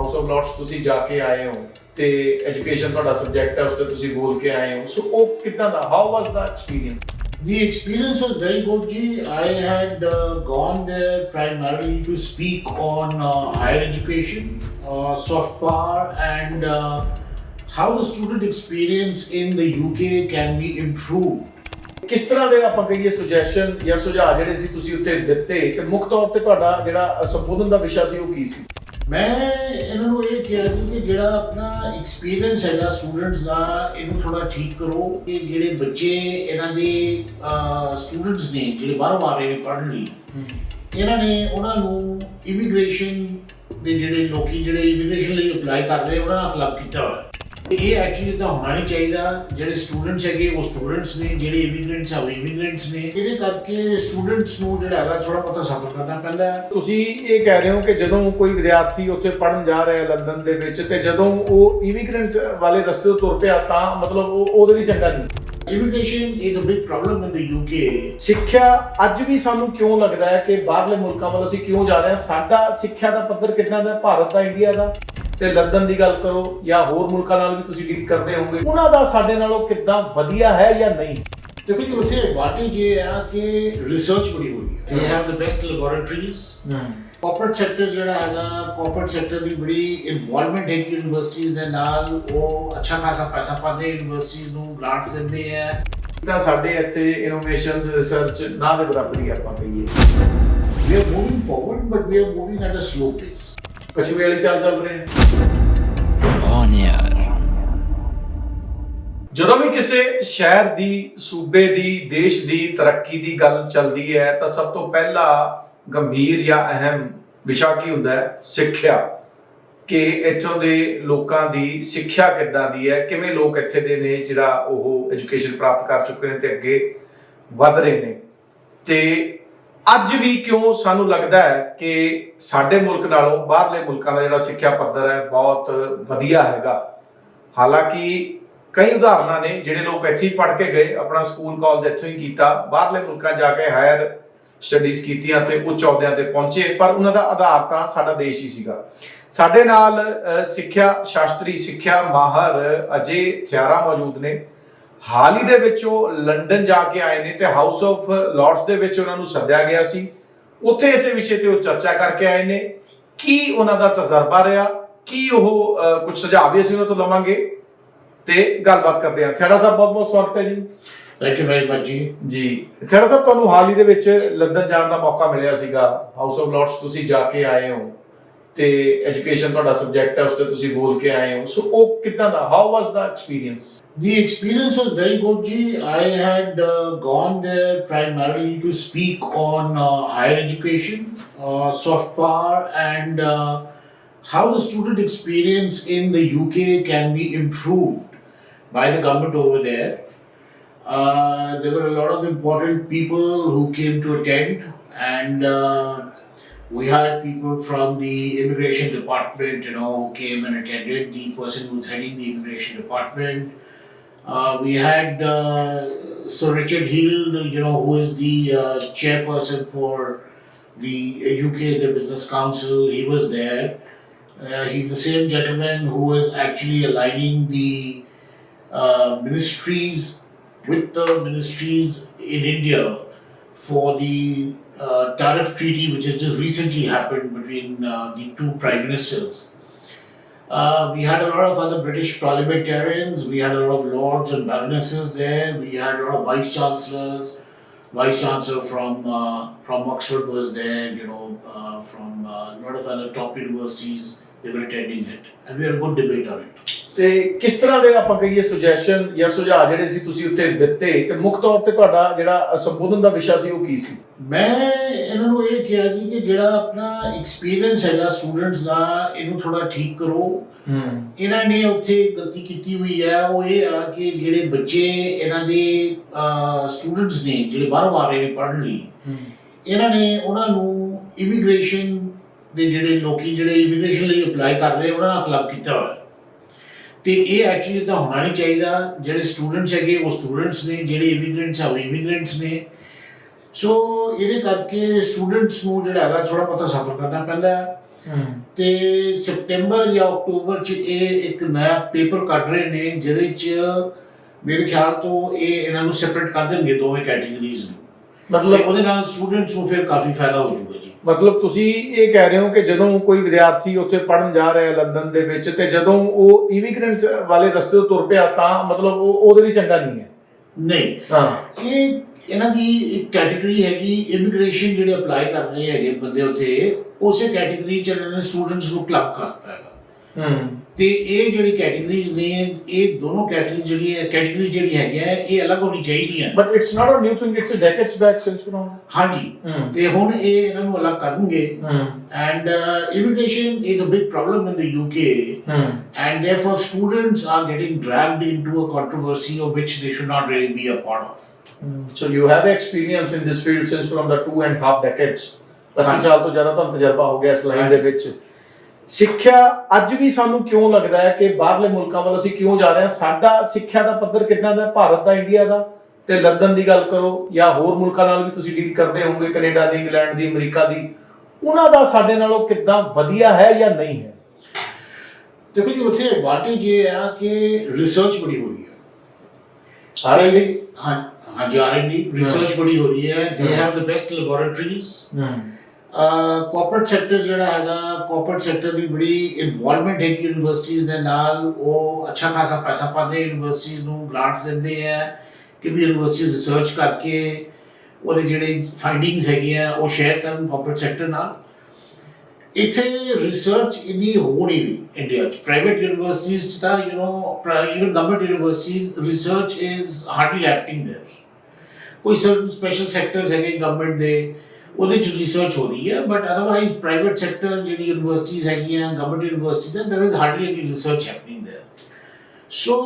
House of Lords ਤੁਸੀਂ ਜਾ ਕੇ ਆਏ ਹੋ ਤੇ ਐਜੂਕੇਸ਼ਨ ਤੁਹਾਡਾ ਸਬਜੈਕਟ ਹੈ ਉਸ ਤੇ ਤੁਸੀਂ ਬੋਲ ਕੇ ਆਏ ਹੋ ਸੋ ਉਹ ਕਿਦਾਂ ਦਾ how was the experience The experience was very good, Ji. I had uh, gone there primarily to speak on uh, higher education, uh, soft power, and uh, how the student experience in the UK can be improved. ਕਿਸ ਤਰ੍ਹਾਂ ਦੇ ਆਪਾਂ ਕਹੀਏ suggestion ਜਾਂ ਸੁਝਾਅ ਜਿਹੜੇ ਸੀ ਤੁਸੀਂ ਉੱਥੇ ਦਿੱਤੇ ਤੇ ਮੁੱਖ ਤੌਰ ਤੇ ਤੁਹਾਡਾ ਜਿਹੜਾ ਸੰਬੋਧਨ ਦਾ ਵਿਸ਼ਾ ਸੀ ਉਹ ਕੀ ਸੀ ਮੈਂ ਇਹਨਾਂ ਨੂੰ ਇਹ ਕਿਹਾ ਜੀ ਕਿ ਜਿਹੜਾ ਆਪਣਾ ਐਕਸਪੀਰੀਅੰਸ ਹੈਗਾ ਸਟੂਡੈਂਟਸ ਦਾ ਇਹਨੂੰ ਥੋੜਾ ਠੀਕ ਕਰੋ ਕਿ ਜਿਹੜੇ ਬੱਚੇ ਇਹਨਾਂ ਦੇ ਸਟੂਡੈਂਟਸ ਨੇ ਜਿਹੜੇ ਬਾਹਰੋਂ ਆ ਰਹੇ ਨੇ ਪੜ੍ਹਨ ਲਈ ਇਹਨਾਂ ਨੇ ਉਹਨਾਂ ਨੂੰ ਇਮੀਗ੍ਰੇਸ਼ਨ ਦੇ ਜਿਹੜੇ ਲੋਕੀ ਜਿਹੜੇ ਇਮੀਗ੍ਰੇਸ਼ਨ ਲਈ ਅਪਲਾਈ ਕਰ ਰਹੇ ਉਹਨਾਂ ਨਾਲ ਕਲੱਬ ਕੀਤਾ ਹੋਇਆ। ਇਹ ਐਕਚੁਅਲੀ ਤਾਂ ਹੋਣਾ ਨਹੀਂ ਚਾਹੀਦਾ ਜਿਹੜੇ ਸਟੂਡੈਂਟਸ ਹੈਗੇ ਉਹ ਸਟੂਡੈਂਟਸ ਨੇ ਜਿਹੜੇ ਇਮੀਗ੍ਰੈਂਟਸ ਆ ਉਹ ਇਮੀਗ੍ਰੈਂਟਸ ਨੇ। ਇਹਦੇ ਕਰਕੇ ਸਟੂਡੈਂਟਸ ਨੂੰ ਜਿਹੜਾ ਹੈਗਾ ਥੋੜਾ ਬਹੁਤਾ ਸਫਰ ਕਰਨਾ ਪੈਂਦਾ ਹੈ। ਤੁਸੀਂ ਇਹ ਕਹਿ ਰਹੇ ਹੋ ਕਿ ਜਦੋਂ ਕੋਈ ਵਿਦਿਆਰਥੀ ਉੱਥੇ ਪੜਨ ਜਾ ਰਿਹਾ ਹੈ ਲੰਡਨ ਦੇ ਵਿੱਚ ਤੇ ਜਦੋਂ ਉਹ ਇਮੀਗ੍ਰੈਂਟਸ ਵਾਲੇ ਰਸਤੇ ਤੋਂ ਤੁਰ ਪਿਆ ਤਾਂ ਮਤਲਬ ਉਹ ਉਹਦੇ ਲਈ ਚੰਗਾ ਨਹੀਂ। Immigration is a big problem in the UK. ਸਿੱਖਿਆ ਅੱਜ ਵੀ ਸਾਨੂੰ ਕਿਉਂ ਲੱਗਦਾ ਹੈ ਕਿ ਬਾਹਰਲੇ ਮੁਲਕਾਂ ਵੱਲ ਅਸੀਂ ਕਿਉਂ ਜਾ ਰਹੇ ਹਾਂ? ਸਾਡਾ ਸਿੱਖਿਆ ਦਾ ਪੱਧਰ ਕਿੰਨਾ ਦਾ ਭਾਰਤ ਦਾ ਇੰਡੀਆ ਦਾ? ਤੇ ਲੰਡਨ ਦੀ ਗੱਲ ਕਰੋ ਜਾਂ ਹੋਰ ਮੁਲਕਾਂ ਨਾਲ ਵੀ ਤੁਸੀਂ ਡੀਲ ਕਰਦੇ ਹੋਵੋਗੇ ਉਹਨਾਂ ਦਾ ਸਾਡੇ ਨਾਲੋਂ ਕਿੱਦਾਂ ਵਧੀਆ ਹੈ ਜਾਂ ਨਹੀਂ? ਦੇਖੋ ਜੀ ਉੱਥੇ ਐਡਵਾਂਟੇਜ ਇਹ ਆ ਕਿ ਰਿਸਰਚ ਬੜੀ ਹੋ। ਰਹੀ ਹੈ they have the best laboratories corporate sector ਜਿਹੜਾ ਹੈਗਾ ਕਾਰਪੋਰੇਟ ਸੈਕਟਰ ਦੀ ਬੜੀ ਇਨਵੋਲਵਮੈਂਟ ਹੈ ਕਿ ਯੂਨੀਵਰਸਿਟੀਜ਼ ਦੇ ਨਾਲ। ਉਹ ਅੱਛਾ ਖਾਸਾ ਪੈਸਾ ਪਾਉਂਦੇ ਯੂਨੀਵਰਸਿਟੀਜ਼ ਨੂੰ ਗ੍ਰਾਂਟਸ ਦਿੰਦੇ ਆ। ਤਾਂ ਸਾਡੇ ਇੱਥੇ ਇਨੋਵੇਸ਼ਨਸ ਰਿਸਰਚ ਨਾ ਦੇ ਬਰਾਬਰ ਹੀ ਆਪਾਂ ਕਹੀਏ। We are moving forward but we are moving at a slow pace ਕਛੂਏ ਵਾਲੀ ਚਾਲ ਚੱਲ ਰਹੇ ਨੇ On air. ਜਦੋਂ ਵੀ ਕਿਸੇ ਸ਼ਹਿਰ ਦੀ ਸੂਬੇ ਦੀ ਦੇਸ਼ ਦੀ ਤਰੱਕੀ ਦੀ ਗੱਲ ਚੱਲਦੀ ਹੈ ਤਾਂ ਸਭ ਤੋਂ ਪਹਿਲਾ ਗੰਭੀਰ ਜਾਂ ਅਹਿਮ ਵਿਸ਼ਾ ਕੀ ਹੁੰਦਾ ਹੈ? ਸਿੱਖਿਆ। ਕਿ ਇੱਥੋਂ ਦੇ ਲੋਕਾਂ ਦੀ ਸਿੱਖਿਆ ਕਿੱਦਾਂ ਦੀ ਹੈ? ਕਿਵੇਂ ਲੋਕ ਇੱਥੇ ਦੇ ਨੇ ਜਿਹੜਾ ਉਹ ਐਜੂਕੇਸ਼ਨ ਪ੍ਰਾਪਤ ਕਰ ਚੁੱਕੇ ਨੇ ਤੇ ਅੱਗੇ ਵਧ ਰਹੇ ਨੇ? ਤੇ ਅੱਜ ਵੀ ਕਿਉਂ ਸਾਨੂੰ ਲੱਗਦਾ ਹੈ ਕਿ ਸਾਡੇ ਮੁਲਕ ਨਾਲੋਂ ਬਾਹਰਲੇ ਮੁਲਕਾਂ ਦਾ ਜਿਹੜਾ ਸਿੱਖਿਆ ਪੱਧਰ ਹੈ ਬਹੁਤ ਵਧੀਆ ਹੈਗਾ। ਹਾਲਾਂਕਿ ਕਈ ਉਦਾਹਰਨਾਂ ਨੇ ਜਿਹੜੇ ਲੋਕ ਇੱਥੇ ਹੀ ਪੜ੍ਹ ਕੇ ਗਏ, ਆਪਣਾ ਸਕੂਲ ਕਾਲਜ ਇੱਥੋਂ ਹੀ ਕੀਤਾ, ਬਾਹਰਲੇ ਮੁਲਕਾਂ ਜਾ ਕੇ ਹਾਇਰ ਸਟੱਡੀਜ਼ ਕੀਤੀਆਂ ਤੇ ਉੱਚ ਅਹੁਦਿਆਂ ਤੇ ਪਹੁੰਚੇ, ਪਰ ਉਹਨਾਂ ਦਾ ਆਧਾਰ ਤਾਂ ਸਾਡਾ ਦੇਸ਼ ਹੀ ਸੀਗਾ। ਸਾਡੇ ਨਾਲ ਸਿੱਖਿਆ ਸ਼ਾਸਤਰੀ ਸਿੱਖਿਆ ਮਾਹਰ ਅਜੇ ਥਿਆਰਾ ਮੌਜੂਦ ਨੇ। ਹਾਲ ਹੀ ਦੇ ਵਿੱਚ ਉਹ ਲੰਡਨ ਜਾ ਕੇ ਆਏ ਨੇ ਤੇ ਹਾਊਸ ਆਫ ਲਾਰਡਸ ਦੇ ਵਿੱਚ ਉਹਨਾਂ ਨੂੰ ਸੱਦਿਆ ਗਿਆ ਸੀ। ਉੱਥੇ ਇਸੇ ਵਿਸ਼ੇ ਤੇ ਉਹ ਚਰਚਾ ਕਰਕੇ ਆਏ ਨੇ। ਕੀ ਉਹਨਾਂ ਦਾ ਤਜਰਬਾ ਰਿਹਾ? ਕੀ ਉਹ ਕੁਝ ਸੁਝਾਅ ਵੀ ਅਸੀਂ ਉਹਨਾਂ ਤੋਂ ਲਵਾਂਗੇ? ਤੇ ਗੱਲਬਾਤ ਕਰਦੇ ਹਾਂ। ਥੇੜਾ ਸਾਹਿਬ ਬਹੁਤ ਬਹੁਤ ਸਵਾਗਤ ਹੈ ਜੀ। ਥੈਂਕ ਯੂ ਵੈਰੀ ਮਚ ਜੀ। ਜੀ। ਥੇੜਾ ਸਾਹਿਬ ਤੁਹਾਨੂੰ ਹਾਲ ਹੀ ਦੇ ਵਿੱਚ ਲੰਡਨ ਜਾਣ ਦਾ ਮੌਕਾ ਮਿਲਿਆ ਸੀਗਾ। ਹਾਊਸ ਆਫ ਲਾਰਡਸ ਤੁਸੀਂ ਜਾ ਕੇ ਆਏ ਹੋ। ਤੇ ਐਜੂਕੇਸ਼ਨ ਤੁਹਾਡਾ ਸਬਜੈਕਟ ਹੈ ਉਸ ਤੇ ਤੁਸੀਂ ਬੋਲ ਕੇ ਆਏ ਹੋ ਸੋ ਉਹ ਕਿਦਾਂ ਦਾ how was the experience The experience was very good, Ji. I had uh, gone there primarily to speak on uh, higher education, uh, soft power, and uh, how the student experience in the UK can be improved by the government over there. Uh, there were a lot of important people who came to attend, and uh, we had people from the immigration department, you know, who came and attended. The person who's heading the immigration department. Uh, we had uh, Sir Richard Hill, you know, who is the uh, chairperson for the UK the Business Council. He was there. Uh, he's the same gentleman who is actually aligning the uh, ministries with the ministries in India for the uh, tariff treaty, which has just recently happened between uh, the two prime ministers. Uh, we had a lot of other British parliamentarians. We had a lot of lords and baronesses there. We had a lot of vice chancellors. Vice chancellor from uh, from Oxford was there. You know, uh, from uh, a lot of other top universities. They were attending it, and we had a good debate on it. ਤੇ ਕਿਸ ਤਰ੍ਹਾਂ ਦੇ ਆਪਾਂ ਕਹੀਏ suggestion ਜਾਂ ਸੁਝਾਅ ਜਿਹੜੇ ਸੀ ਤੁਸੀਂ ਉੱਥੇ ਦਿੱਤੇ ਤੇ ਮੁੱਖ ਤੌਰ ਤੇ ਤੁਹਾਡਾ ਜਿਹੜਾ ਸੰਬੋਧਨ ਦਾ ਵਿਸ਼ਾ ਸੀ ਉਹ ਕੀ ਸੀ? ਮੈਂ ਇਹਨਾਂ ਨੂੰ ਇਹ ਕਿਹਾ ਜੀ ਕਿ ਜਿਹੜਾ ਆਪਣਾ ਐਕਸਪੀਰੀਅੰਸ ਹੈਗਾ ਸਟੂਡੈਂਟਸ ਦਾ ਇਹਨੂੰ ਥੋੜਾ ਠੀਕ ਕਰੋ। ਇਹਨਾਂ ਨੇ ਉੱਥੇ ਗਲਤੀ ਕੀਤੀ ਹੋਈ ਹੈ ਉਹ ਇਹ ਆ ਕਿ ਜਿਹੜੇ ਬੱਚੇ ਇਹਨਾਂ ਦੇ ਸਟੂਡੈਂਟਸ ਨੇ ਜਿਹੜੇ ਬਾਹਰੋਂ ਆ ਰਹੇ ਨੇ ਪੜ੍ਹਨ ਲਈ ਇਹਨਾਂ ਨੇ ਉਹਨਾਂ ਨੂੰ ਇਮੀਗ੍ਰੇਸ਼ਨ ਦੇ ਜਿਹੜੇ ਲੋਕੀ ਜਿਹੜੇ ਇਮੀਗ੍ਰੇਸ਼ਨ ਲਈ ਅਪਲਾਈ ਕਰ ਰਹੇ ਉਹਨਾਂ ਨਾਲ ਕਲੱਬ ਕੀਤਾ ਹੋਇਆ। ਤੇ ਇਹ ਐਕਚੁਅਲੀ ਤਾਂ ਹੋਣਾ ਨਹੀਂ ਚਾਹੀਦਾ ਜਿਹੜੇ ਸਟੂਡੈਂਟਸ ਹੈਗੇ ਉਹ ਸਟੂਡੈਂਟਸ ਨੇ ਜਿਹੜੇ ਇਮੀਗ੍ਰੈਂਟਸ ਆ ਉਹ ਇਮੀਗ੍ਰੈਂਟਸ ਨੇ। ਸੋ ਇਹਦੇ ਕਰਕੇ ਸਟੂਡੈਂਟਸ ਨੂੰ ਜਿਹੜਾ ਹੈਗਾ ਥੋੜਾ ਬਹੁਤਾ ਸਫਰ ਕਰਨਾ ਪੈਂਦਾ ਹੈ। ਤੇ ਸਪਟੈਂਬਰ ਜਾਂ ਅਕਤੂਬਰ ਚ ਇਹ ਇੱਕ ਨਵਾਂ ਪੇਪਰ ਕੱਢ ਰਹੇ ਨੇ ਜਿਹਦੇ ਚ ਮੇਰੇ ਖਿਆਲ ਤੋਂ ਇਹ ਇਹਨਾਂ ਨੂੰ ਸੈਪਰੇਟ ਕਰ ਦੇਣਗੇ ਦੋਵੇਂ ਕੈਟਾਗਰੀਜ਼ ਨੂੰ। ਮਤਲਬ ਉਹਦੇ ਨਾਲ ਸਟੂਡੈਂਟਸ ਨੂੰ ਫਿਰ ਕਾਫੀ ਫਾਇਦਾ ਹੋ ਜਾਊਗਾ। ਮਤਲਬ ਤੁਸੀਂ ਇਹ ਕਹਿ ਰਹੇ ਹੋ ਕਿ ਜਦੋਂ ਕੋਈ ਵਿਦਿਆਰਥੀ ਉੱਥੇ ਪੜਨ ਜਾ ਰਿਹਾ ਹੈ ਲੰਡਨ ਦੇ ਵਿੱਚ ਤੇ ਜਦੋਂ ਉਹ ਇਮੀਗ੍ਰੈਂਟਸ ਵਾਲੇ ਰਸਤੇ ਤੋਂ ਤੁਰ ਪਿਆ ਤਾਂ ਮਤਲਬ ਉਹ ਉਹਦੇ ਲਈ ਚੰਗਾ ਨਹੀਂ ਹੈ। ਨਹੀਂ। ਹਾਂ। ਇਹ ਇਹਨਾਂ ਦੀ ਇੱਕ ਕੈਟਾਗਰੀ ਹੈਗੀ ਇਮੀਗ੍ਰੇਸ਼ਨ ਜਿਹੜੇ ਅਪਲਾਈ ਕਰ ਰਹੇ ਹੈਗੇ ਬੰਦੇ ਉੱਥੇ ਉਸੇ ਕੈਟਾਗਰੀ ਚ ਇਹਨਾਂ ਨੇ ਸਟੂਡੈਂਟਸ ਨੂੰ ਕਲੱਬ ਕਰਤਾ ਹੈਗਾ। ਹੂੰ। ਤੇ ਇਹ ਜਿਹੜੀ ਕੈਟਾਗਰੀਜ਼ ਨੇ ਇਹ ਦੋਨੋਂ ਕੈਟਾਗਰੀ ਜਿਹੜੀ ਹੈ ਕੈਟਾਗਰੀ ਜਿਹੜੀ ਹੈਗੀਆਂ ਇਹ ਅਲੱਗ ਹੋਣੀ ਚਾਹੀਦੀਆਂ but it's not a new thing it's a decades back since from ਹਾਂਜੀ ਹੂੰ ਤੇ ਹੁਣ ਇਹ ਇਹਨਾਂ ਨੂੰ ਅਲੱਗ ਕਰਨਗੇ ਹੂੰ and uh, immigration is a big problem in the UK ਹੂੰ and therefore students are getting dragged into a controversy of which they should not really be a part of. So you have experience in this field since from the two and half decades. 25 ਹਾਂਜੀ। ਸਾਲ ਤੋਂ ਜ਼ਿਆਦਾ ਤੁਹਾਨੂੰ ਤਜਰਬਾ ਹੋ ਗਿਆ ਇਸ line ਦੇ। ਵਿੱਚ ਸਿੱਖਿਆ ਅੱਜ ਵੀ ਸਾਨੂੰ ਕਿਉਂ ਲੱਗਦਾ ਹੈ ਕਿ ਬਾਹਰਲੇ ਮੁਲਕਾਂ ਵੱਲ ਅਸੀਂ ਕਿਉਂ ਜਾ ਰਹੇ ਹਾਂ? ਸਾਡਾ ਸਿੱਖਿਆ ਦਾ ਪੱਧਰ ਕਿੰਨਾ ਦਾ? ਭਾਰਤ ਦਾ ਇੰਡੀਆ ਦਾ? ਤੇ ਲੰਡਨ ਦੀ ਗੱਲ ਕਰੋ ਜਾਂ ਹੋਰ ਮੁਲਕਾਂ ਨਾਲ ਵੀ ਤੁਸੀਂ ਡੀਲ ਕਰਦੇ ਹੋਵੋਗੇ ਕੈਨੇਡਾ ਦੀ ਇੰਗਲੈਂਡ ਦੀ ਅਮਰੀਕਾ ਦੀ। ਉਹਨਾਂ ਦਾ ਸਾਡੇ ਨਾਲੋਂ ਕਿੱਦਾਂ ਵਧੀਆ ਹੈ ਜਾਂ ਨਹੀਂ ਹੈ? ਦੇਖੋ ਜੀ ਉੱਥੇ ਐਡਵਾਂਟੇਜ ਇਹ ਆ ਕਿ ਰਿਸਰਚ ਬੜੀ ਹੋ ਰਹੀ ਹੈ। ਸਾਰੇ ਲਈ ਹਾਂ ਹਾਂ ਜੀ ਆਰ&ਡੀ ਰਿਸਰਚ ਬੜੀ ਹੋ ਰਹੀ ਹੈ। They have the best laboratories ਹੂੰ। ਕਾਰਪੋਰੇਟ ਸੈਕਟਰ ਜਿਹੜਾ ਹੈਗਾ ਕਾਰਪੋਰੇਟ ਸੈਕਟਰ ਦੀ ਬੜੀ ਇਨਵੋਲਵਮੈਂਟ ਹੈਗੀ ਯੂਨੀਵਰਸਿਟੀਜ਼ ਦੇ ਨਾਲ ਉਹ ਅੱਛਾ ਖਾਸਾ ਪੈਸਾ ਪਾਉਂਦੇ ਯੂਨੀਵਰਸਿਟੀਜ਼ ਨੂੰ ਗ੍ਰਾਂਟਸ ਦਿੰਦੇ ਆ ਕਿ ਵੀ ਯੂਨੀਵਰਸਿਟੀ ਰਿਸਰਚ ਕਰਕੇ ਉਹਦੇ ਜਿਹੜੇ ਫਾਈਂਡਿੰਗਸ ਹੈਗੀਆਂ ਉਹ ਸ਼ੇਅਰ ਕਰਨ ਕਾਰਪੋਰੇਟ ਸੈਕਟਰ ਨਾਲ ਇੱਥੇ ਰਿਸਰਚ ਇੰਨੀ ਹੋ ਨਹੀਂ ਰਹੀ ਇੰਡੀਆ ਚ ਪ੍ਰਾਈਵੇਟ ਯੂਨੀਵਰਸਿਟੀਜ਼ 'ਚ ਤਾਂ you know even government universities research is hardly happening there ਕੋਈ ਸਰਟਨ ਸਪੈਸ਼ਲ ਸੈਕਟਰਸ ਹੈਗੇ ਗਵਰਨਮੈਂਟ ਦੇ ਉਹਦੇ ਚ ਰਿਸਰਚ ਹੋ ਰਹੀ ਹੈ ਬਟ ਅਦਰਵਾਈਜ਼ ਪ੍ਰਾਈਵੇਟ ਸੈਕਟਰ ਜਿਹੜੀ ਯੂਨੀਵਰਸਿਟੀਜ਼ ਹੈਗੀਆਂ ਗਵਰਨਮੈਂਟ ਯੂਨੀਵਰਸਿਟੀਜ਼ ਹੈ there is hardly any research happening there so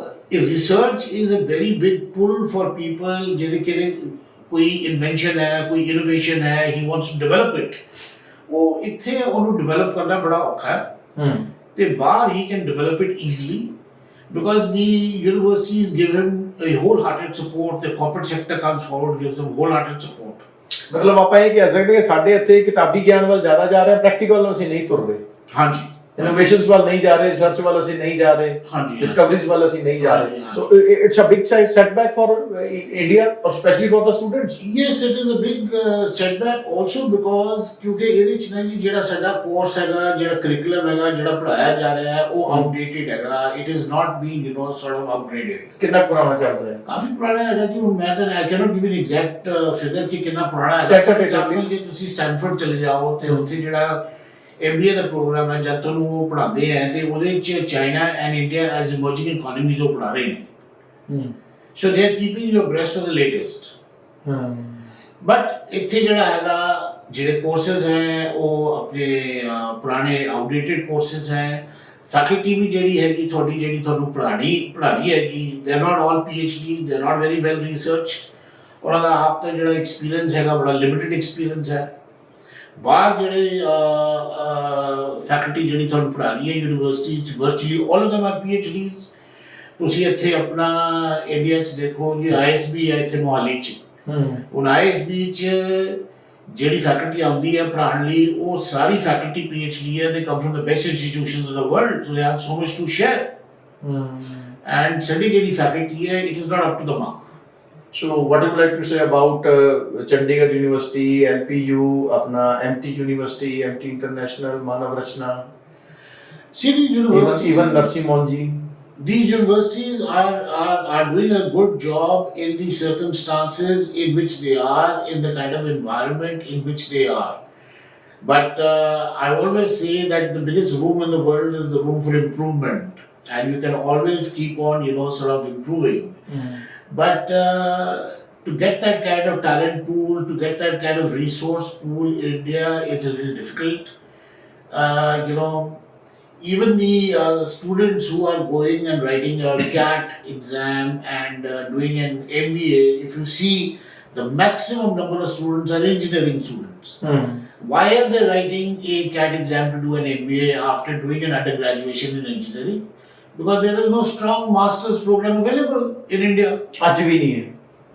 uh, research is a very big pull for people ਜਿਹੜੇ ਕਿ ਕੋਈ ਇਨਵੈਂਸ਼ਨ ਹੈ ਕੋਈ ਇਨੋਵੇਸ਼ਨ ਹੈ he wants to develop it ਉਹ ਇੱਥੇ ਉਹਨੂੰ ਡਿਵੈਲਪ ਕਰਨਾ ਬੜਾ ਔਖਾ ਹੈ ਹੂੰ ਤੇ ਬਾਹਰ he can develop it easily because the universities give him a wholehearted support the corporate sector comes forward gives him wholehearted support ਮਤਲਬ ਆਪਾਂ ਇਹ ਕਹਿ ਸਕਦੇ ਕਿ ਸਾਡੇ ਇੱਥੇ ਕਿਤਾਬੀ ਗਿਆਨ ਵੱਲ ਜ਼ਿਆਦਾ ਜਾ ਰਹੇ ਪ੍ਰੈਕਟੀਕਲ ਵੱਲ ਅਸੀਂ ਨਹੀਂ ਤੁਰ ਰਹੇ। ਹਾਂਜੀ। ਇਨੋਵੇਸ਼ਨਸ ਵੱਲ ਨਹੀਂ ਜਾ ਰਹੇ ਰਿਸਰਚ ਵੱਲ ਅਸੀਂ ਨਹੀਂ ਜਾ ਰਹੇ ਡਿਸਕਵਰੀਜ਼ ਵੱਲ ਅਸੀਂ ਨਹੀਂ ਜਾ ਰਹੇ। So it's a big setback for uh, India especially for the students? Yes it is a big uh, setback also because ਕਿਉਂਕਿ ਇਹਦੇ ਚ ਨਾ ਜੀ ਜਿਹੜਾ ਸਾਡਾ ਕੋਰਸ ਹੈਗਾ ਜਿਹੜਾ ਕਰਿਕੂਲਮ ਹੈਗਾ ਜਿਹੜਾ ਪੜਾਇਆ ਜਾ ਰਿਹਾ ਹੈ ਉਹ ਆਊਟਡੇਟਡ ਹੈਗਾ। It is not being you know sort of upgraded ਕਿੰਨਾ ਪੁਰਾਣਾ ਚੱਲ ਰਿਹਾ? ਹੈ ਕਾਫੀ ਪੁਰਾਣਾ ਹੈਗਾ ਜੀ। ਮੈਂ ਤਾਂ I cannot give an exact figure ਕਿ ਕਿੰਨਾ ਪੁਰਾਣਾ. For example, ਜੇ ਤੁਸੀਂ ਸਟੈਨਫੋਰਡ ਚਲੇ ਜਾਓ ਤੇ ਉੱਥੇ ਜਿਹੜਾ MBA ਦਾ ਪ੍ਰੋਗਰਾਮ ਹੈ ਜਦ ਤੁਹਾਨੂੰ ਉਹ ਪੜ੍ਹਾਉਂਦੇ ਆ ਤੇ ਉਹਦੇ ਚ China and India as emerging economies ਉਹ ਪੜ੍ਹਾ ਰਹੇ ਨੇ। ਹੂੰ। So they are keeping you abreast of the latest ਹੂੰ। ਬਟ ਇੱਥੇ ਜਿਹੜਾ ਹੈਗਾ ਜਿਹੜੇ ਕੋਰਸਸ ਹੈ ਉਹ ਆਪਣੇ ਪੁਰਾਣੇ ਆਊਟਡੇਟਡ ਕੋਰਸਸ ਹੈ। ਫੈਕਲਟੀ ਵੀ ਜਿਹੜੀ ਹੈਗੀ ਤੁਹਾਡੀ ਜਿਹੜੀ ਤੁਹਾਨੂੰ ਪੜ੍ਹਾਣੀ ਪੜ੍ਹਾ ਰਹੀ ਹੈਗੀ they are not all PhD they are not very well researched ਉਹਨਾਂ ਦਾ ਆਪ ਦਾ ਜਿਹੜਾ ਐਕਸਪੀਰੀਅੰਸ ਹੈਗਾ ਬੜਾ ਲਿਮਿਟਿਡ ਐਕਸਪੀਰੀਅੰਸ ਹੈ। ਬਾਹਰ ਜਿਹੜੇ ਫੈਕਲਟੀ ਜਿਹੜੀ ਤੁਹਾਨੂੰ ਪੜ੍ਹਾ ਰਹੀ ਹੈ ਯੂਨੀਵਰਸਿਟੀ ਚ virtually all of them are PhDs ਤੁਸੀਂ ਇੱਥੇ ਆਪਣਾ ਇੰਡੀਆ ਚ ਦੇਖੋ ਜੀ ਆਈਐਸਬੀ ਹੈ ਇੱਥੇ ਮੋਹਾਲੀ ਚ। ਹੂੰ। ਹੁਣ ਆਈਐਸਬੀ ਚ ਜਿਹੜੀ ਫੈਕਲਟੀ ਆਉਂਦੀ ਹੈ ਪੜ੍ਹਾਉਣ ਲਈ ਉਹ ਸਾਰੀ ਫੈਕਲਟੀ ਪੀਐਚਡੀ ਹੈ they come from the best institutions of the world so they have so much to share ਹੂੰ। ਐਂਡ ਸਾਡੀ ਜਿਹੜੀ ਫੈਕਲਟੀ ਹੈ it is not up to the mark So, what would you like to say about uh, Chandigarh University, LPU, apna MT University, MT International, Manav Rachna? See, these universities, even, even These universities are, are, are doing a good job in the circumstances in which they are, in the kind of environment in which they are. But uh, I always say that the biggest room in the world is the room for improvement, and you can always keep on, you know, sort of improving. Mm. But uh, to get that kind of talent pool, to get that kind of resource pool in India is a little difficult. Uh, you know, even the uh, students who are going and writing a CAT exam and uh, doing an MBA, if you see the maximum number of students are engineering students. Hmm. Why are they writing a CAT exam to do an MBA after doing an undergraduation in engineering? Because there is no strong master's program available in India. ਅੱਜ ਵੀ ਨਹੀਂ ਹੈ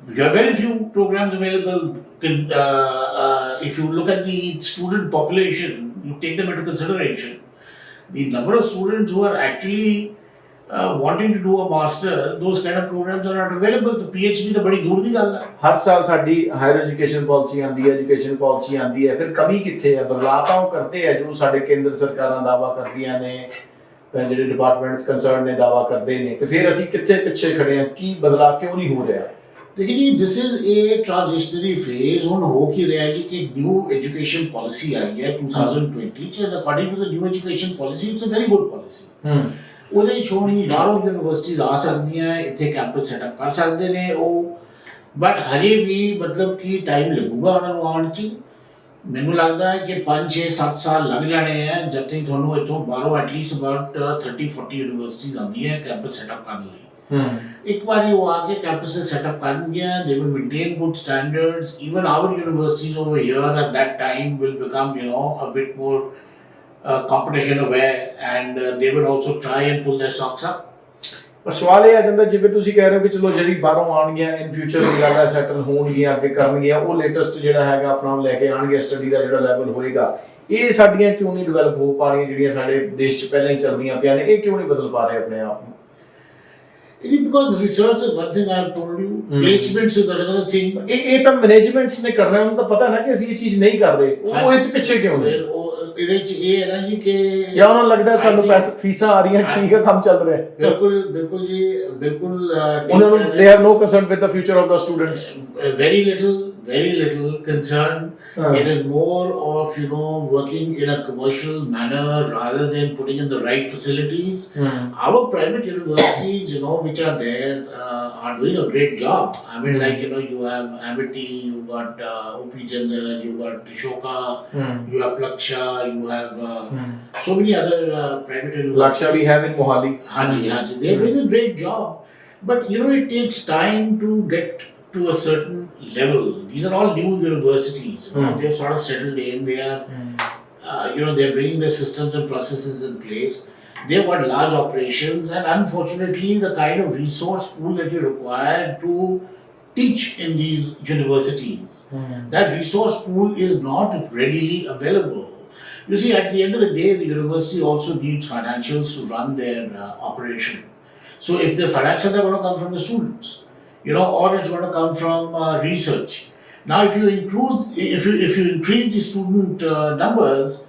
There are very few programs available. Can, uh, uh, if you look at the student population, you take them into consideration, the number of students who are actually uh, wanting to do a master's, those kind of programs are not available. The PhD ਤਾਂ ਬੜੀ ਦੂਰ ਦੀ ਗੱਲ ਹੈ ਹਰ ਸਾਲ ਸਾਡੀ higher education policy ਆਂਦੀ ਹੈ education policy ਆਂਦੀ ਹੈ ਫਿਰ ਕਮੀ ਕਿੱਥੇ ਹੈ ਬਦਲਾਅ ਤਾਂ ਉਹ ਕਰਦੇ ਆ ਜੋ ਸਾਡੇ ਕੇਂਦਰ ਸਰਕਾਰਾਂ ਦਾਵਾ ਕਰਦੀਆਂ ਨੇ ਜਿਹੜੇ ਡਿਪਾਰਟਮੈਂਟਸ ਕੰਸਰਨ ਨੇ ਦਾਵਾ ਕਰਦੇ ਨੇ ਤੇ ਫਿਰ ਅਸੀਂ ਕਿੱਥੇ ਪਿੱਛੇ ਖੜੇ ਆ ਕੀ ਬਦਲਾਅ ਕਿਉਂ ਨਹੀਂ ਹੋ ਰਿਹਾ? ਲੇਕਿਨ ਜੀ ਦਿਸ ਇਜ਼ ਏ ਟ੍ਰਾਂਜਿਸ਼ਨਰੀ ਫੇਜ਼ ਹੁਣ ਹੋ ਕੀ ਰਿਹਾ ਜੀ ਕਿ ਨਿਊ ਐਜੂਕੇਸ਼ਨ ਪਾਲਿਸੀ ਆਈ ਹੈ 2020 ਚ according to the new education policy it's a very good policy ਹੂੰ। ਉਹਦੇ ਵਿੱਚ ਹੁਣ ਬਾਹਰੋਂ ਯੂਨੀਵਰਸਿਟੀਜ਼ ਆ ਸਕਦੀਆਂ ਇੱਥੇ ਕੈਂਪਸ ਸੈਟਅਪ ਕਰ ਸਕਦੇ ਨੇ ਉਹ। ਬਟ ਹਜੇ ਵੀ ਮਤਲਬ ਕਿ ਟਾਈਮ ਲੱਗੂਗਾ ਉਹਨਾਂ ਨੂੰ ਆਉਣ 'ਚ। ਮੈਨੂੰ ਲੱਗਦਾ ਹੈ ਕਿ 5 6 7 ਸਾਲ ਲੱਗ ਜਾਣੇ ਆ ਜਦ ਤੱਕ ਤੁਹਾਨੂੰ ਇੱਥੋਂ ਬਾਹਰੋਂ ਐਟਲੀਸਟ ਅਬਾਊਟ 30 40 ਯੂਨੀਵਰਸਿਟੀਜ਼ ਆਉਂਦੀਆਂ ਕੈਂਪਸ ਸੈਟਅਪ ਕਰਨ ਲਈ ਹੂੰ ਇੱਕ ਵਾਰੀ ਉਹ ਆ ਕੇ ਕੈਂਪਸ ਸੈਟਅਪ ਕਰਨਗੀਆਂ will maintain good standards even our universities over here at that time will become you know a bit more uh, competition aware and uh, they will also try and pull their socks up ਪਰ ਸਵਾਲ ਇਹ ਆ ਜਾਂਦਾ ਜਿਵੇਂ ਤੁਸੀਂ ਕਹਿ ਰਹੇ ਹੋ ਕਿ ਚਲੋ ਜਿਹੜੀ ਬਾਹਰੋਂ ਆਉਣਗੀਆਂ ਇਨ ਫਿਊਚਰ ਹੈ ਸੈਟਲ ਹੋਣਗੀਆਂ ਅੱਗੇ ਕਰਨਗੀਆਂ ਉਹ ਲੇਟੈਸਟ ਜਿਹੜਾ ਹੈਗਾ ਆਪਣਾ ਲੈ ਕੇ ਆਣਗੇ ਸਟੱਡੀ ਦਾ ਜਿਹੜਾ ਲੈਵਲ ਹੋਏਗਾ। ਇਹ ਸਾਡੀਆਂ ਕਿਉਂ ਨਹੀਂ ਡਿਵੈਲਪ ਹੋ ਪਾ ਰਹੀਆਂ ਜਿਹੜੀਆਂ ਸਾਡੇ ਦੇਸ਼ 'ਚ ਪਹਿਲਾਂ ਹੀ ਚੱਲਦੀਆਂ ਪਿਆ ਨੇ? ਇਹ ਕਿਉਂ ਨਹੀਂ ਬਦਲ ਪਾ ਰਹੇ ਆਪਣੇ ਆਪ ਨੂੰ? research is one thing I have told you. Hmm. placements is another thing. ਇਹ ਇਹ ਤਾਂ ਮੈਨੇਜਮੈਂਟਸ ਨੇ ਕਰਨਾ ਉਹਨੂੰ ਤਾਂ ਪਤਾ ਨਾ ਕਿ ਅਸੀਂ ਇਹ ਚੀਜ਼ ਨਹੀਂ ਕਰ ਰਹੇ ਉਹ ਇਹ 'ਚ ਪਿੱਛੇ ਕਿਉਂ ਨੇ? ਉਹ ਇਹਦੇ ਚ ਇਹ ਹੈ ਨਾ ਜੀ ਕਿ ਜਾਂ ਉਹਨਾਂ ਨੂੰ ਲੱਗਦਾ ਸਾਨੂੰ I think- ਪੈਸੇ ਫੀਸਾਂ ਆ ਰਹੀਆਂ ਠੀਕ ਹੈ ਕੰਮ ਚੱਲ ਰਿਹਾ ਹੈ ਬਿਲਕੁਲ ਬਿਲਕੁਲ ਜੀ ਬਿਲਕੁਲ uh, ਠੀਕ ਉਹਨਾਂ ਨੂੰ ਹੈ। They have no concern with the future of the students Uh, very little, very little concern. Uh. It is more of you know working in a commercial manner rather than putting in the right facilities. Our private universities, you know, which are there, uh, are doing a great job. I mean, like you know, you have Amity, you got uh, OP Chandan, you got Tishoka, you have Plaksha, you have mm. so many other uh, private universities. Laksha we have in Mohali. Haji, hmm. Haji. They're doing a hmm. great job. But you know, it takes time to get to a certain level. These are all new universities. Hmm. They've sort of settled in. They are, uh, you know, they're bringing the systems and processes in place. They've got large operations, and unfortunately, the kind of resource pool that you require to teach in these universities, mm. that resource pool is not readily available. You see, at the end of the day, the university also needs financials to run their uh, operation. So if the financials are going to come from the students, you know, or it's going to come from uh, research. Now, if you increase if you if you increase the student uh, numbers,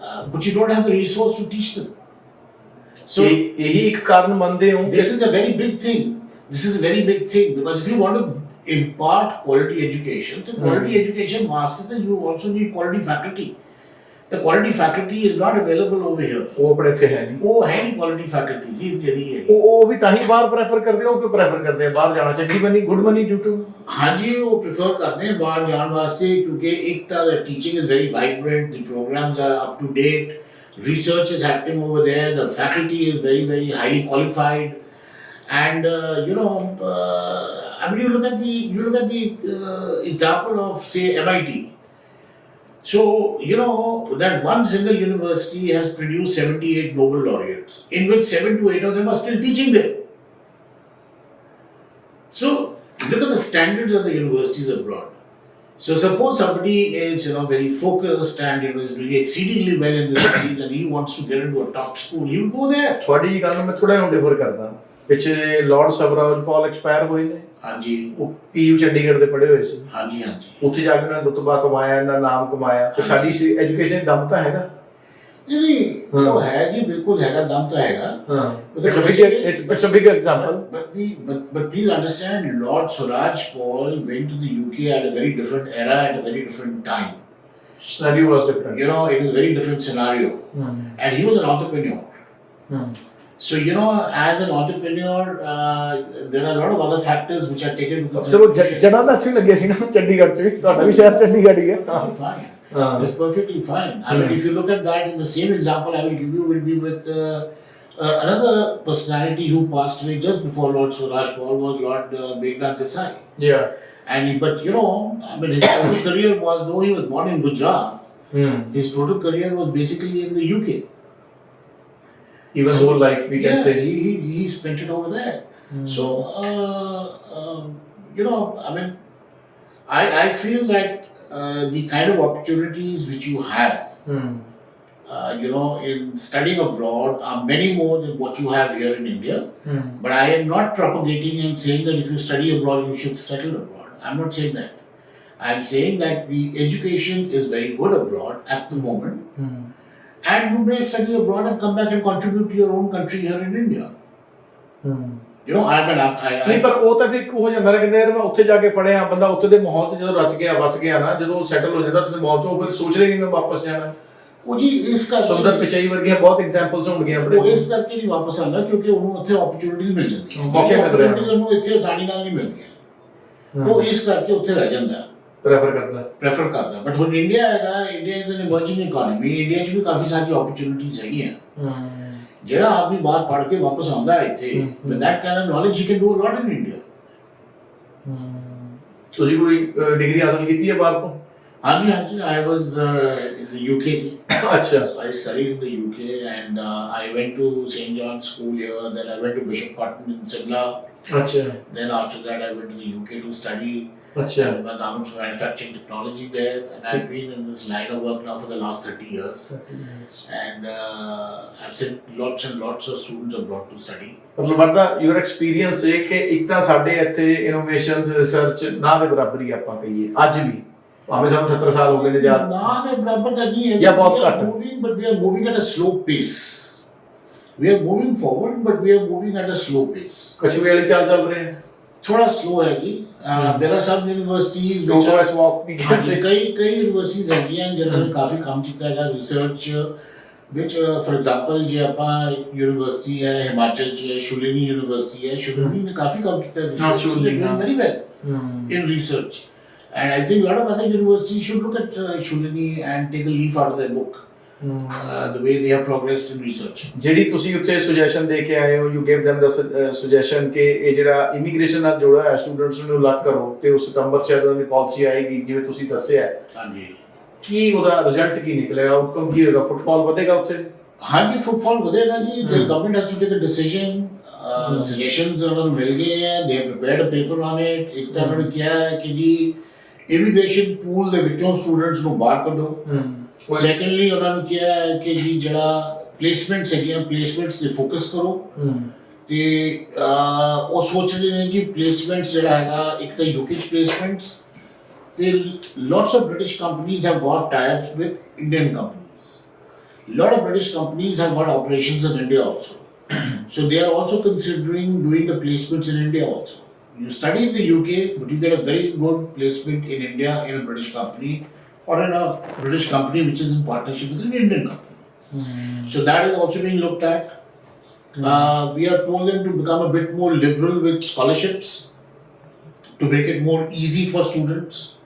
uh, but you don't have the resource to teach them. So This is a very big thing. This is a very big thing because if you want to impart quality education, the quality mm. education master, then you also need quality faculty. The quality faculty is not available over here. ਉਹ ਆਪਣੇ ਇੱਥੇ ਹੈ ਨਹੀਂ ਉਹ ਹੈ ਨਹੀਂ quality faculty ਜੀ ਜਿਹੜੀ ਹੈ ਉਹ ਉਹ ਵੀ ਤਾਂ ਹੀ ਬਾਹਰ ਪ੍ਰੈਫਰ ਕਰਦੇ ਹੋ ਕਿਉਂ ਪ੍ਰੈਫਰ ਕਰਦੇ ਆ ਬਾਹਰ ਜਾਣਾ ਚੰਗੀ ਬਣੀ ਗੁੱਡ ਮਨੀ ਡਿਊ ਟੂ ਹਾਂਜੀ ਉਹ ਪ੍ਰੇਫਰ ਕਰਦੇ ਹਨ ਬਾਹਰ ਜਾਣ ਵਾਸਤੇ ਕਿਉਂਕਿ ਇੱਕ ਤਾਂ teaching is very vibrant the programs are up to date research is happening over there the faculty is very very highly qualified and uh, you know uh, i mean you look at the you look at the uh, example of say mit so you know that one single university has produced 78 nobel laureates in which 7 to 8 of them are still teaching there so look at the standards of the universities abroad. So suppose somebody is you know very focused and you know is doing exceedingly well in the studies and he wants to get into a top school, he will go there. ਤੁਹਾਡੀ ਜੀ ਗੱਲ ਨੂੰ ਮੈਂ ਥੋੜਾ ਜਿਹਾ differ ਕਰਦਾ ਪਿੱਛੇ Lord ਸਬਰਾਜ ਪਾਲ expire ਹੋਏ ਨੇ ਹਾਂਜੀ ਉਹ ਪੀਯੂ ਚੰਡੀਗੜ੍ਹ ਦੇ ਪੜ੍ਹੇ ਹੋਏ ਸੀ ਹਾਂਜੀ ਹਾਂਜੀ ਉੱਥੇ ਜਾ ਕੇ ਉਹਨਾਂ ਨੇ ਰੁਤਬਾ ਕਮਾਇਆ ਇਹਨਾਂ ਨਾਮ ਕਮਾਇਆ ਤੇ ਸਾਡੀ ਐਜੂਕੇਸ਼ਨ ਦਮ ਤਾਂ ਹੈਗਾ ਨਹੀਂ ਨਹੀਂ ਉਹ ਹੈ ਜੀ ਬਿਲਕੁਲ ਹੈਗਾ ਦਮ ਤਾਂ ਹੈਗਾ ਹਾਂ it's a big it's a big example But the but, but please understand, Lord Suraj Paul went to the UK at a very different era at a very different time. Scenario was different You know, it was a very different scenario, and he was an entrepreneur. So, you know, as an entrepreneur, uh, there are a lot of other factors which are taken into consideration. चलो जनाब ना चुई लगे सी ना चंडीगढ़ चुई तो अभी शहर चंडीगढ़ ही है. Fine. It's perfectly fine. I mean, if you look at that, in the same example I will give you will be with uh, uh, another personality who passed away just before Lord Suraj Paul was Lord uh, Meghnad Desai. Yeah. And he, but you know, I mean, his total career was though he was born in Gujarat, mm. his total career was basically in the UK even so, whole life we can yeah, say. he, he, he spent it over there. Mm. so uh, uh, you know i mean i, I feel that uh, the kind of opportunities which you have mm. you know in studying abroad are many more than what you have here in india. Mm. but i am not propagating and saying that if you study abroad you should settle abroad. I'm not saying that. I'm saying that the education is very good abroad at the hmm. moment. Hmm. And you may study abroad and come back and contribute to your own country here in India. ਹੂੰ You know, I'm an I, ਨਹੀਂ I, ਪਰ ਉਹ ਤਾਂ ਫਿਰ ਹੋ ਜਾਂਦਾ ਨਾ ਕਹਿੰਦੇ ਯਾਰ ਮੈਂ ਉੱਥੇ ਜਾ ਕੇ ਪੜਿਆ ਬੰਦਾ ਉੱਥੇ ਦੇ ਮਾਹੌਲ ਤੇ ਜਦੋਂ ਰਚ ਗਿਆ ਵਸ ਗਿਆ ਨਾ ਜਦੋਂ ਸੈਟਲ ਹੋ ਜਾਂਦਾ ਉੱਥੇ ਦੇ ਮਾਹੌਲ ਚ ਉਹ ਫਿਰ ਸੋਚ ਰਿਹਾ ਕਿ ਮੈਂ ਵਾਪਸ ਜਾਣਾ। ਉਹ ਜੀ ਇਸ ਕਰਕੇ ਸੁੰਦਰ ਪਿਚਾਈ ਵਰਗੀਆਂ ਬਹੁਤ ਐਗਜ਼ਾਮਪਲਸ ਹੋਣਗੀਆਂ ਉਹ ਆਪਣੇ ਇਸ ਕਰਕੇ ਨਹੀਂ ਵਾਪਸ ਆਉਂਦਾ ਕਿਉਂਕਿ ਉਹਨੂੰ ਉੱਥੇ ਓਪਰਚੁਨਿਟੀਜ਼ ਮਿਲ ਜਾਂਦੀਆਂ। ਮੌਕੇ ਮਿਲ ਰਹੇ ਹਨ। opportunities ਉਹਨੂੰ ਇੱਥੇ ਆਸਾਨੀ ਨਾਲ ਨਹੀਂ ਮਿਲਦੀਆਂ। ਉਹ ਇਸ ਕਰਕੇ ਉੱਥੇ ਰਹਿ ਜਾਂਦਾ। ਪ੍ਰੈਫਰ ਕਰਦਾ ਪ੍ਰੈਫਰ ਕਰਦਾ ਬਟ ਹੁਣ ਇੰਡੀਆ ਹੈਗਾ India is an emerging economy India 'ਚ ਵੀ ਕਾਫੀ ਸਾਰੀ ਓਪਰਚੁਨਿਟੀਜ਼ ਹੈਗੀਆਂ ਹੂੰ ਜਿਹੜਾ ਆਦਮੀ ਬਾਹਰ ਪੜ੍ਹ ਕੇ ਵਾਪਸ ਆਉਂਦਾ ਹੈ ਇੱਥੇ ਹਮ, with that kind of knowledge he can do a lot in India ਤੁਸੀਂ ਕੋਈ ਡਿਗਰੀ ਹਾਸਲ ਕੀਤੀ ਹੈ ਬਾਹਰ ਤੋਂ ਹਾਂਜੀ ਹਾਂਜੀ ਆਈ ਵਾਸ ਇਨ ਦ ਯੂਕੇ ਜੀ ਅੱਛਾ I studied in the UK and uh, I went to St. John's School here. Then I went to Bishop Cotton in Simla. ਅੱਛਾ Then after that, I went to the UK to study ਅੱਛਾ uh, my garments manufacturing technology there. And I've been in this line of work now for the last 30 years. And uh, I've sent lots and lots of students abroad to study. ਮਤਲਬ ਵਰਦਾ your experience ਹੈ ਕਿ ਇੱਕ ਤਾਂ ਸਾਡੇ ਇੱਥੇ innovation research ਨਾ ਦੇ ਬਰਾਬਰ ਆਪਾਂ ਕਹੀਏ ਅੱਜ ਵੀ ਭਾਵੇਂ ਸਾਨੂੰ 78 ਸਾਲ ਹੋ ਗਏ ਨੇ ਜਾਂ ਨਾ ਦੇ ਬਰਾਬਰ ਤਾਂ ਨਹੀਂ ਹੈ ਜਾਂ ਬਹੁਤ ਘੱਟ। moving but we are moving at a slow pace we are moving forward but we are moving at a slow pace ਕਛੂਏ ਵਾਲੀ ਚਾਲ ਚੱਲ ਰਹੇ ਹੈ थोड़ा स्लो है जी। There are some universities which are walk we can say कई कई यूनिवर्सिटीज ਹੈਗੀਆਂ ਜਿਨ੍ਹਾਂ ਨੇ ਕਾਫੀ ਕੰਮ ਕੀਤਾ ਹੈਗਾ ਰਿਸਰਚ ਵਿੱਚ ਫॉर ਐਗਜ਼ਾਮਪਲ ਜੇ ਆਪਾਂ ਯੂਨੀਵਰਸਿਟੀ ਹੈ ਹਿਮਾਚਲ ਚ ਹੈ ਯੂਨੀਵਰਸਿਟੀ ਹੈ ਸ਼ੁਲਿਨੀ ਨੇ ਕਾਫੀ ਕੰਮ ਕੀਤਾ research very well in research and I think lot of other university should look at Shoolini and take a leaf out of their book uh, the way they have progressed in research. ਜਿਹੜੀ ਤੁਸੀਂ ਉੱਥੇ suggestion ਦੇ ਕੇ ਆਏ ਹੋ you give them the suggestion ਕਿ ਇਹ ਜਿਹੜਾ ਇਮੀਗ੍ਰੇਸ਼ਨ ਨਾਲ ਜੋੜਿਆ ਹੋਇਆ ਸਟੂਡੈਂਟਸ ਨੂੰ ਲੱਗ ਕਰੋ ਤੇ ਉਸ ਸਤੰਬਰ ਚ ਜਦੋਂ ਦੀ ਪਾਲਿਸੀ ਆਏਗੀ ਜਿਵੇਂ ਤੁਸੀਂ ਦੱਸਿਆ ਹਾਂਜੀ। ਕੀ ਉਹਦਾ ਰਿਜ਼ਲਟ ਕੀ ਨਿਕਲੇਗਾ ਆਊਟਕਮ ਕੀ ਹੋਏਗਾ? ਫੁੱਟਬਾਲ ਵਧੇਗਾ ਉੱਥੇ? ਹਾਂਜੀ ਫੁੱਟਫਾਲ ਵਧੇਗਾ ਜੀ। has to take a decision uh, suggestions ਉਹਨਾਂ ਨੂੰ ਮਿਲ ਗਏ ਹੈ have prepared a paper on it ਇੱਕ ਤਾਂ ਉਹਨਾਂ ਨੇ ਕਿਹਾ ਹੈ ਕਿ ਜੀ ਇਮੀਗ੍ਰੇਸ਼ਨ ਪੂਲ ਦੇ ਵਿੱਚੋਂ ਸਟੂਡੈਂਟਸ ਨੂੰ ਬਾਹਰ ਕੱਢੋ। ਹੂੰ ਸੈਕੰਡਲੀ ਉਹਨਾਂ ਨੂੰ ਕਿਹਾ ਹੈ ਕਿ ਜੀ ਜਿਹੜਾ ਪਲੇਸਮੈਂਟਸ ਹੈਗੀਆਂ ਪਲੇਸਮੈਂਟਸ ਤੇ ਫੋਕਸ ਕਰੋ ਹੂੰ ਤੇ ਅਹ, ਉਹ ਸੋਚ ਰਹੇ ਨੇ ਜੀ ਪਲੇਸਮੈਂਟਸ ਜਿਹੜਾ ਹੈਗਾ ਇੱਕ ਤਾਂ ਯੂਕੇ ਚ ਪਲੇਸਮੈਂਟਸ ਤੇ lots of British companies have got types with Indian companies lot of british companies have got operations in india also so they are also considering doing the placements in india also you study in the uk but you get a very good placement in india in a british company or in a British company which is in partnership with an Indian company. Mm. So that is also being looked at. Mm. Uh, we have told them to become a bit more liberal with scholarships to make it more easy for students,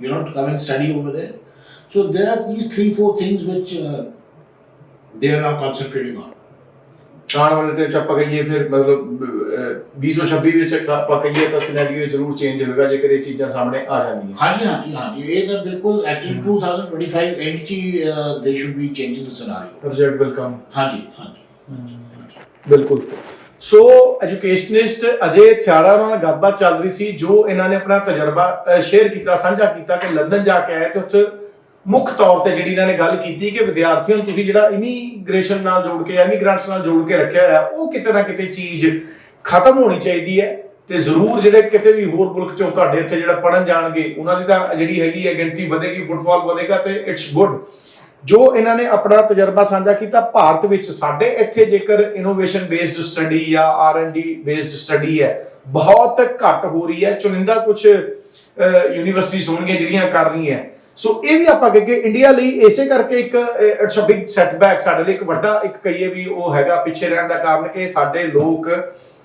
you know, to come and study over there. So there are these three, four things which uh, they are now concentrating on. हाँ चप्पा के ये फिर मतलब ਕਹੀਏ ਫਿਰ ਮਤਲਬ ਅਹ, 2026 ਵਿੱਚ ਆਪਾਂ ਕਹੀਏ ਤਾਂ ਸਿਨੈਰੀਓ ਜ਼ਰੂਰ ਚੇਂਜ ਹੋਵੇਗਾ ਜੇਕਰ ਇਹ ਚੀਜ਼ਾਂ ਸਾਹਮਣੇ ਆ ਜਾਂਦੀਆਂ। ਹਾਂਜੀ ਹਾਂਜੀ ਹਾਂਜੀ। ਇਹ ਤਾਂ ਬਿਲਕੁਲ ਐਕਚੁਅਲੀ 2025 ਐਂਡ ਚ they should be changing the scenario result will come ਹਾਂਜੀ ਹਾਂਜੀ। ਬਿਲਕੁਲ। ਸੋ ਐਜੂਕੇਸ਼ਨਿਸਟ ਅਜੇ ਥਿਆੜਾ ਨਾਲ ਗੱਲਬਾਤ ਚੱਲ ਰਹੀ ਸੀ ਜੋ ਇਹਨਾਂ ਨੇ ਆਪਣਾ ਤਜਰਬਾ ਸ਼ੇਅਰ ਕੀਤਾ ਸਾਂਝਾ ਕੀਤਾ ਕਿ ਲੰਡਨ ਜਾ ਕੇ ਆਏ ਤੇ ਉੱਥੇ ਮੁੱਖ ਤੌਰ ਤੇ ਜਿਹੜੀ ਇਹਨਾਂ ਨੇ ਗੱਲ ਕੀਤੀ ਕਿ ਵਿਦਿਆਰਥੀਆਂ ਨੂੰ ਤੁਸੀਂ ਜਿਹੜਾ ਇਮੀਗ੍ਰੇਸ਼ਨ ਨਾਲ ਜੋੜ ਕੇ ਇਮੀਗ੍ਰੈਂਟਸ ਨਾਲ ਜੋੜ ਕੇ ਰੱਖਿਆ ਹੋਇਆ ਉਹ ਕਿਤੇ ਨਾ ਕਿਤੇ ਚੀਜ਼ ਖਤਮ ਹੋਣੀ ਚਾਹੀਦੀ ਹੈ ਤੇ ਜ਼ਰੂਰ ਜਿਹੜੇ ਕਿਤੇ ਵੀ ਹੋਰ ਮੁਲਕ ਚੋਂ ਤੁਹਾਡੇ ਇੱਥੇ ਜਿਹੜਾ ਪੜਨ ਜਾਣਗੇ, ਉਹਨਾਂ ਦੀ ਤਾਂ ਜਿਹੜੀ ਹੈਗੀ ਹੈ ਗਿਣਤੀ ਵਧੇਗੀ ਫੁੱਟਬਾਲ ਵਧੇਗਾ ਤੇ ਇਟਸ ਗੁੱਡ ਜੋ ਇਹਨਾਂ ਨੇ ਆਪਣਾ ਤਜਰਬਾ ਸਾਂਝਾ ਕੀਤਾ, ਭਾਰਤ ਵਿੱਚ ਸਾਡੇ ਇੱਥੇ ਜੇਕਰ ਇਨੋਵੇਸ਼ਨ ਬੇਸਡ ਸਟੱਡੀ ਜਾਂ ਆਰ&ਡੀ ਬੇਸਡ ਸਟੱਡੀ ਹੈ, ਬਹੁਤ ਘੱਟ ਹੋ ਰਹੀ ਹੈ। ਚੁਣਿੰਦਾ ਕੁਝ ਯੂਨੀਵਰਸਿਟੀਜ਼ ਹੋਣਗੀਆਂ ਜਿਹੜੀਆਂ ਕਰ ਰਹੀਆਂ ਸੋ ਇਹ ਵੀ ਆਪਾਂ ਕਿ ਇੰਡੀਆ ਲਈ ਇਸੇ ਕਰਕੇ ਇੱਕ ਇਟਸ ਅ ਬਿਗ ਸੈਟਬੈਕ ਸਾਡੇ ਲਈ। ਇੱਕ ਵੱਡਾ ਇੱਕ ਕਹੀਏ ਵੀ ਉਹ ਹੈਗਾ ਪਿੱਛੇ ਰਹਿਣ ਦਾ ਕਾਰਨ ਕਿ ਸਾਡੇ ਲੋਕ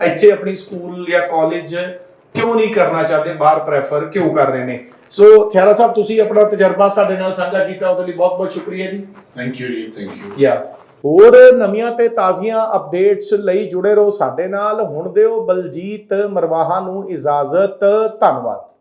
ਇੱਥੇ ਆਪਣੀ ਸਕੂਲ ਜਾਂ ਕਾਲਜ ਕਿਉਂ ਨਹੀਂ ਕਰਨਾ ਚਾਹਦੇ? ਬਾਹਰ ਪ੍ਰੈਫਰ ਕਿਉਂ ਕਰ ਰਹੇ ਨੇ? ਸੋ ਥਿਆਰਾ ਸਾਹਿਬ ਤੁਸੀਂ ਆਪਣਾ ਤਜਰਬਾ ਸਾਡੇ ਨਾਲ ਸਾਂਝਾ ਕੀਤਾ ਉਹਦੇ ਲਈ ਬਹੁਤ ਬਹੁਤ ਸ਼ੁਕਰੀਆ ਜੀ। ਥੈਂਕ ਯੂ ਜੀ ਥੈਂਕ ਯੂ ਯਾ ਹੋਰ ਨਵੀਆਂ ਤੇ ਤਾਜ਼ੀਆਂ ਅਪਡੇਟਸ ਲਈ ਜੁੜੇ ਰਹੋ ਸਾਡੇ ਨਾਲ। ਹੁਣ ਦਿਓ ਬਲਜੀਤ ਮਰਵਾਹਾ ਨੂੰ ਇਜਾਜ਼ਤ ਧੰਨਵਾਦ।